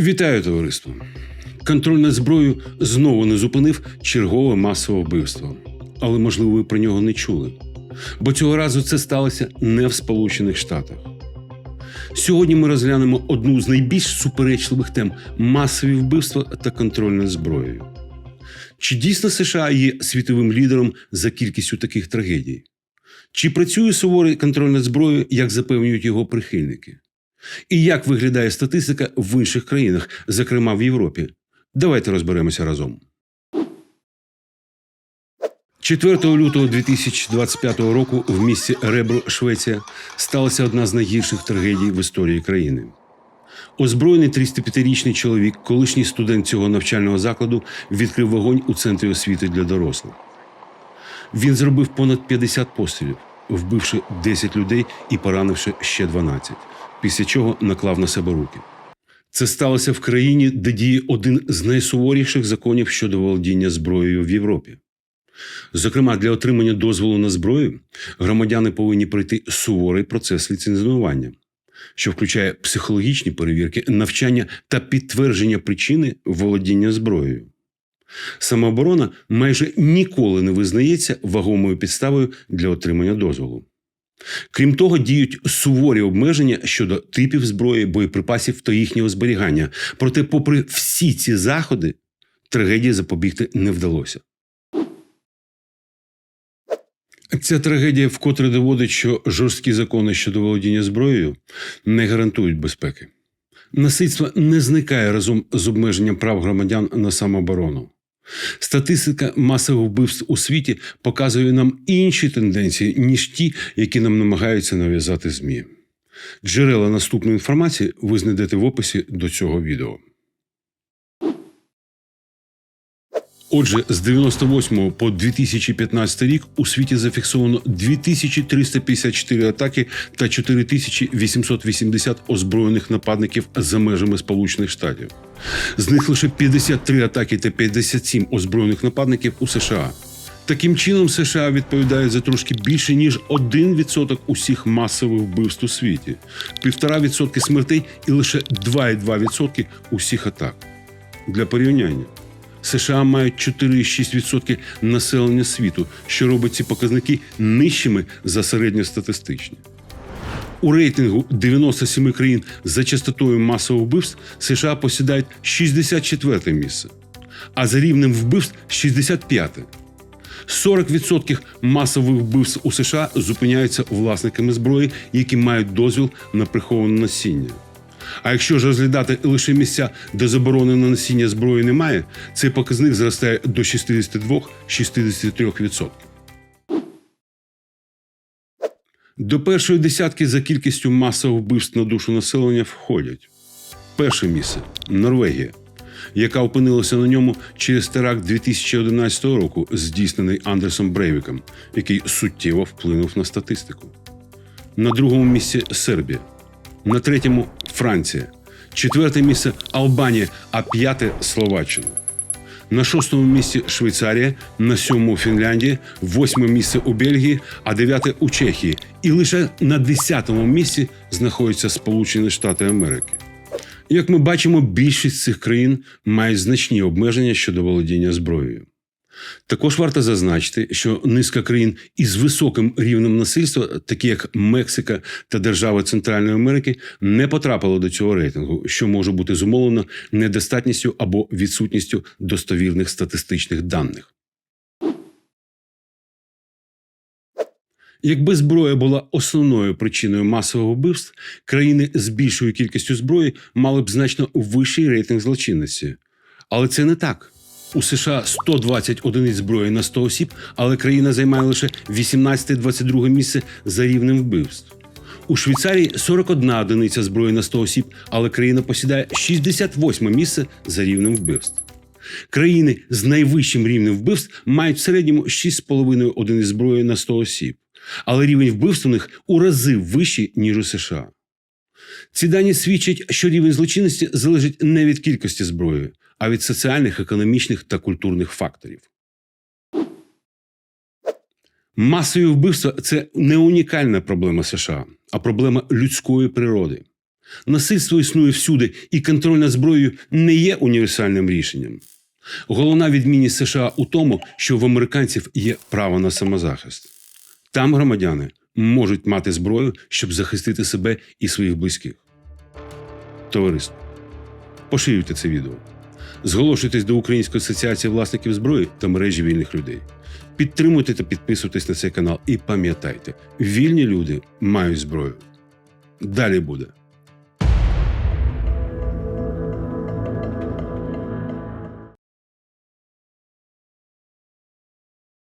Вітаю товариство! Контроль над зброєю знову не зупинив чергове масове вбивство. Але, можливо, ви про нього не чули. Бо цього разу це сталося не в Сполучених Штатах. Сьогодні ми розглянемо одну з найбільш суперечливих тем масові вбивства та контроль над зброєю. Чи дійсно США є світовим лідером за кількістю таких трагедій? Чи працює суворий контроль над зброєю, як запевнюють його прихильники? І як виглядає статистика в інших країнах, зокрема в Європі? Давайте розберемося разом. 4 лютого 2025 року в місті Ребро, Швеція, сталася одна з найгірших трагедій в історії країни. Озброєний 35-річний чоловік, колишній студент цього навчального закладу, відкрив вогонь у центрі освіти для дорослих. Він зробив понад 50 пострілів, вбивши 10 людей і поранивши ще 12, після чого наклав на себе руки. Це сталося в країні, де діє один з найсуворіших законів щодо володіння зброєю в Європі. Зокрема, для отримання дозволу на зброю громадяни повинні пройти суворий процес ліцензування, що включає психологічні перевірки, навчання та підтвердження причини володіння зброєю. Самооборона майже ніколи не визнається вагомою підставою для отримання дозволу. Крім того, діють суворі обмеження щодо типів зброї, боєприпасів та їхнього зберігання. Проте, попри всі ці заходи, трагедії запобігти не вдалося. Ця трагедія вкотре доводить, що жорсткі закони щодо володіння зброєю не гарантують безпеки. Насильство не зникає разом з обмеженням прав громадян на самооборону. Статистика масових вбивств у світі показує нам інші тенденції, ніж ті, які нам намагаються нав'язати ЗМІ. Джерела наступної інформації ви знайдете в описі до цього відео. Отже, з 98 по 2015 рік у світі зафіксовано 2354 атаки та 4880 озброєних нападників за межами Сполучених Штатів. З них лише 53 атаки та 57 озброєних нападників у США. Таким чином, США відповідають за трошки більше ніж 1% усіх масових вбивств у світі, 1,5% смертей і лише 2,2% усіх атак. Для порівняння. США мають 4,6% населення світу, що робить ці показники нижчими за середньостатистичні. У рейтингу 97 країн за частотою масових вбивств США посідають 64 місце, а за рівнем вбивств 65. 40% масових вбивств у США зупиняються власниками зброї, які мають дозвіл на приховане носіння. А якщо ж розглядати лише місця, де заборони на носіння зброї немає, цей показник зростає до 62-63%. До першої десятки за кількістю масових вбивств на душу населення входять перше місце Норвегія, яка опинилася на ньому через теракт 2011 року, здійснений Андерсом Брейвіком, який суттєво вплинув на статистику. На другому місці Сербія, на третьому Франція, четверте місце Албанія, а п'яте Словаччина. На шостому місці Швейцарія, на сьомому Фінляндія, восьме місце у Бельгії, а дев'яте у Чехії. І лише на десятому місці знаходяться Сполучені Штати Америки. Як ми бачимо, більшість цих країн мають значні обмеження щодо володіння зброєю. Також варто зазначити, що низка країн із високим рівнем насильства, такі як Мексика та держави Центральної Америки, не потрапили до цього рейтингу, що може бути зумовлено недостатністю або відсутністю достовірних статистичних даних. Якби зброя була основною причиною масових вбивств, країни з більшою кількістю зброї мали б значно вищий рейтинг злочинності. Але це не так. У США 120 одиниць зброї на 100 осіб, але країна займає лише 18-22 місце за рівнем вбивств. У Швейцарії 41 одиниця зброї на 100 осіб, але країна посідає 68 місце за рівнем вбивств. Країни з найвищим рівнем вбивств мають в середньому 6,5 одиниць зброї на 100 осіб, але рівень вбивств у них у рази вищий, ніж у США. Ці дані свідчать, що рівень злочинності залежить не від кількості зброї, а від соціальних, економічних та культурних факторів. Масові вбивства це не унікальна проблема США, а проблема людської природи. Насильство існує всюди, і контроль над зброєю не є універсальним рішенням. Головна відмінність США у тому, що в американців є право на самозахист. Там громадяни можуть мати зброю, щоб захистити себе і своїх близьких. Товариство, поширюйте це відео. Зголошуйтесь до Української асоціації власників зброї та мережі вільних людей. Підтримуйте та підписуйтесь на цей канал і пам'ятайте, вільні люди мають зброю. Далі буде.